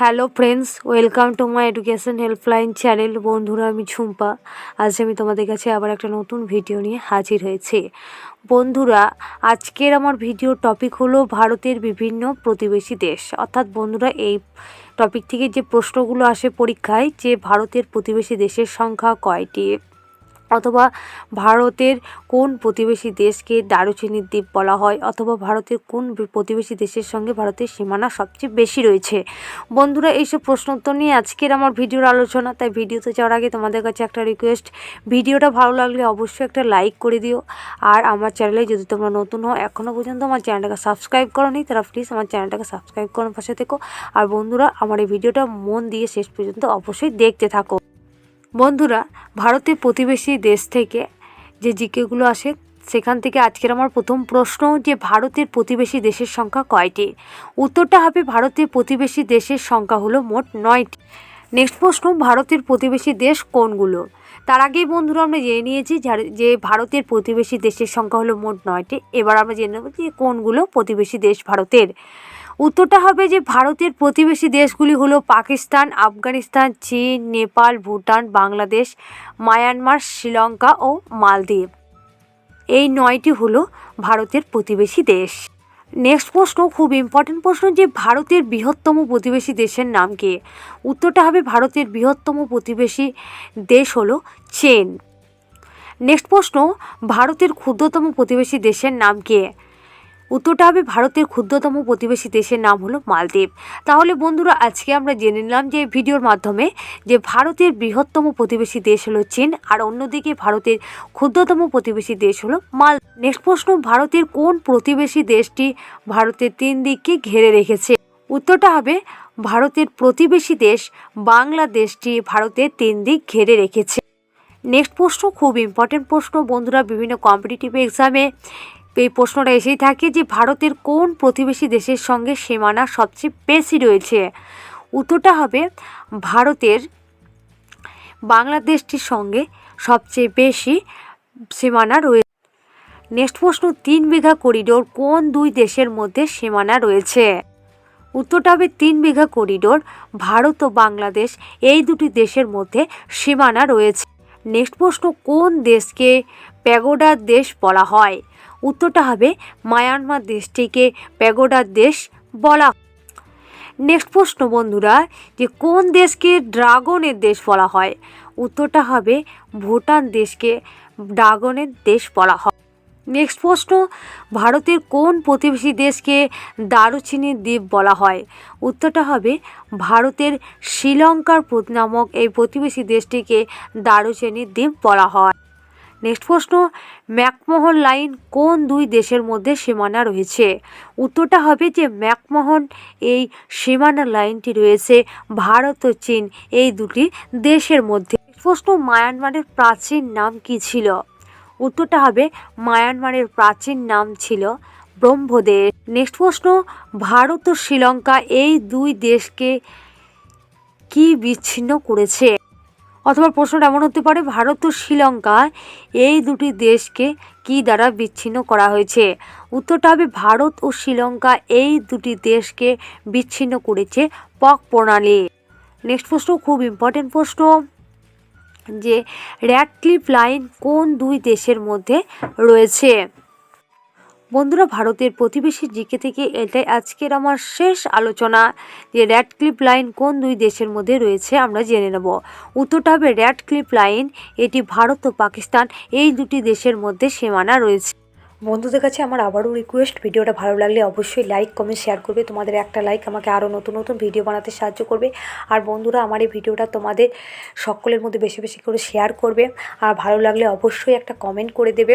Hello friends welcome to my education helpline channel বন্ধুরা, আমি ঝুম্পা আজ আমি তোমাদের কাছে আবার একটা নতুন ভিডিও নিয়ে হাজির হয়েছি। বন্ধুরা, আজকের আমার ভিডিও টপিক হলো ভারতের বিভিন্ন প্রতিবেশী দেশ। অর্থাৎ বন্ধুরা, এই টপিক থেকে যে প্রশ্নগুলো আসে পরীক্ষায়, যে ভারতের প্রতিবেশী দেশের সংখ্যা কয়টি? অথবা ভারতের কোন প্রতিবেশী দেশকে দারুচিনির দ্বীপ বলা হয়, অথবা ভারতের কোন প্রতিবেশী দেশের সঙ্গে ভারতের সীমানা সবচেয়ে বেশি রয়েছে? বন্ধুরা, এইসব প্রশ্ন উত্তর নিয়ে আজকের আমার ভিডিওর আলোচনা। তাই ভিডিওতে যাওয়ার আগে তোমাদের কাছে একটা রিকোয়েস্ট ভিডিওটা ভালো লাগলে অবশ্যই একটা লাইক করে দিও। আর আমার চ্যানেলে যদি তোমরা নতুন হও এখনও পর্যন্ত আমার চ্যানেলটাকে সাবস্ক্রাইব করো নি তারা প্লিজ আমার চ্যানেলটাকে সাবস্ক্রাইব করার পাশে থেকো। আর বন্ধুরা, আমার এই ভিডিওটা মন দিয়ে শেষ পর্যন্ত অবশ্যই দেখতে থাকো। বন্ধুরা, ভারতের প্রতিবেশী দেশ থেকে যে জিকেগুলো আসে, সেখান থেকে আজকের আমার প্রথম প্রশ্ন যে ভারতের প্রতিবেশী দেশের সংখ্যা কয়টি? উত্তরটা হবে ভারতের প্রতিবেশী দেশের সংখ্যা হলো মোট নয়টি। নেক্সট প্রশ্ন, ভারতের প্রতিবেশী দেশ কোনগুলো? তার আগেই বন্ধুরা আমরা জেনে নিয়েছি যে ভারতের প্রতিবেশী দেশের সংখ্যা হলো মোট নয়টি। এবার আমরা জেনে নেব যে কোনগুলো প্রতিবেশী দেশ ভারতের। উত্তরটা হবে যে ভারতের প্রতিবেশী দেশগুলি হলো পাকিস্তান, আফগানিস্তান, চীন, নেপাল, ভুটান, বাংলাদেশ, মায়ানমার, শ্রীলঙ্কা ও মালদ্বীপ। এই নয়টি হলো ভারতের প্রতিবেশী দেশ। নেক্সট প্রশ্ন, খুব ইম্পর্টেন্ট প্রশ্ন যে ভারতের বৃহত্তম প্রতিবেশী দেশের নাম কি? উত্তরটা হবে ভারতের বৃহত্তম প্রতিবেশী দেশ হলো চীন। নেক্সট প্রশ্ন, ভারতের ক্ষুদ্রতম প্রতিবেশী দেশের নাম কি? উত্তরটা হবে ভারতের ক্ষুদ্রতম প্রতিবেশী দেশের নাম হলো মালদ্বীপ। তাহলে বন্ধুরা, আজকে আমরা জেনে নিলাম যে ভিডিওর মাধ্যমে যে ভারতের বৃহত্তম প্রতিবেশী দেশ হলো চীন, আর অন্যদিকে ভারতের ক্ষুদ্রতম প্রতিবেশী দেশ হলো মাল নেক্সট প্রশ্ন, ভারতের কোন প্রতিবেশী দেশটি ভারতের তিন দিককে ঘিরে রেখেছে? উত্তরটা হবে, ভারতের প্রতিবেশী দেশ বাংলাদেশটি ভারতের তিন দিক ঘিরে রেখেছে। নেক্সট প্রশ্ন, খুব ইম্পর্টেন্ট প্রশ্ন, বন্ধুরা, বিভিন্ন কম্পিটিটিভ এক্সামে এই প্রশ্নটা এসেই থাকে যে ভারতের কোন প্রতিবেশী দেশের সঙ্গে সীমানা সবচেয়ে বেশি রয়েছে? উত্তরটা হবে ভারতের বাংলাদেশটির সঙ্গে সবচেয়ে বেশি সীমানা রয়েছে নেক্সট প্রশ্ন, তিন বিঘা করিডোর কোন দুই দেশের মধ্যে সীমানা রয়েছে? উত্তরটা হবে তিন বিঘা করিডোর, ভারত ও বাংলাদেশ এই দুটি দেশের মধ্যে সীমানা রয়েছে। নেক্সট প্রশ্ন, কোন দেশকে প্যাগোডার দেশ বলা হয়? উত্তরটা হবে মায়ানমার দেশটিকে প্যাগোডার দেশ বলা। নেক্সট প্রশ্ন বন্ধুরা, যে কোন দেশকে ড্রাগনের দেশ বলা হয়? উত্তরটা হবে ভুটান দেশকে ড্রাগনের দেশ বলা হয়। নেক্সট প্রশ্ন, ভারতের কোন প্রতিবেশী দেশকে দারুচিনির দ্বীপ বলা হয়? উত্তরটা হবে ভারতের শ্রীলঙ্কার নামক এই প্রতিবেশী দেশটিকে দারুচিনির দ্বীপ বলা হয়। নেক্সট প্রশ্ন, ম্যাকমোহন লাইন কোন দুই দেশের মধ্যে সীমানা রয়েছে? উত্তরটা হবে যে ম্যাকমোহন, এই সীমানা লাইনটি রয়েছে ভারত ও চীন, এই দুটি দেশের মধ্যে। প্রশ্ন, মায়ানমারের প্রাচীন নাম কি ছিল? উত্তরটা হবে মায়ানমারের প্রাচীন নাম ছিল ব্রহ্মদেশ। নেক্সট প্রশ্ন, ভারত ও শ্রীলঙ্কা এই দুই দেশকে কি বিচ্ছিন্ন করেছে? অথবা প্রশ্নটা এমন হতে পারে, ভারত ও শ্রীলঙ্কা এই দুটি দেশকে কি দ্বারা বিচ্ছিন্ন করা হয়েছে? উত্তরটা হবে ভারত ও শ্রীলঙ্কা এই দুটি দেশকে বিচ্ছিন্ন করেছে পক প্রণালী। নেক্সট প্রশ্ন, খুব ইম্পর্টেন্ট প্রশ্ন, যে র্যাডক্লিফ লাইন কোন দুই দেশের মধ্যে রয়েছে? বন্ধুরা, ভারতের প্রতিবেশী জিকে থেকে এটাই আজকের আমার শেষ আলোচনা। যে র্যাড ক্লিপ লাইন কোন দুই দেশের মধ্যে রয়েছে আমরা জেনে নেব। উত্তরটা হবে র্যাড ক্লিপ লাইন, এটি ভারত ও পাকিস্তান, এই দুটি দেশের মধ্যে সীমানা রয়েছে। বন্ধুদের কাছে আমার আবারও রিকোয়েস্ট ভিডিওটা ভালো লাগলে অবশ্যই লাইক কমেন্ট শেয়ার করবে। তোমাদের একটা লাইক আমাকে আরও নতুন নতুন ভিডিও বানাতে সাহায্য করবে। আর বন্ধুরা, আমার এই ভিডিওটা তোমাদের সকলের মধ্যে বেশি বেশি করে শেয়ার করবে। আর ভালো লাগলে অবশ্যই একটা কমেন্ট করে দেবে।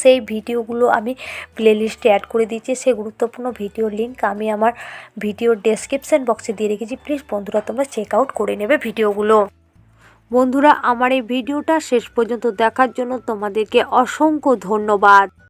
সেই ভিডিওগুলো আমি প্লেলিস্টে অ্যাড করে দিয়েছি। সেই গুরুত্বপূর্ণ ভিডিও লিঙ্ক আমি আমার ভিডিওর ডেসক্রিপশান বক্সে দিয়ে রেখেছি। প্লিজ বন্ধুরা, তোমরা চেক আউট করে নেবে ভিডিওগুলো। বন্ধুরা, আমার এই ভিডিওটা শেষ পর্যন্ত দেখার জন্য তোমাদেরকে অসংখ্য ধন্যবাদ।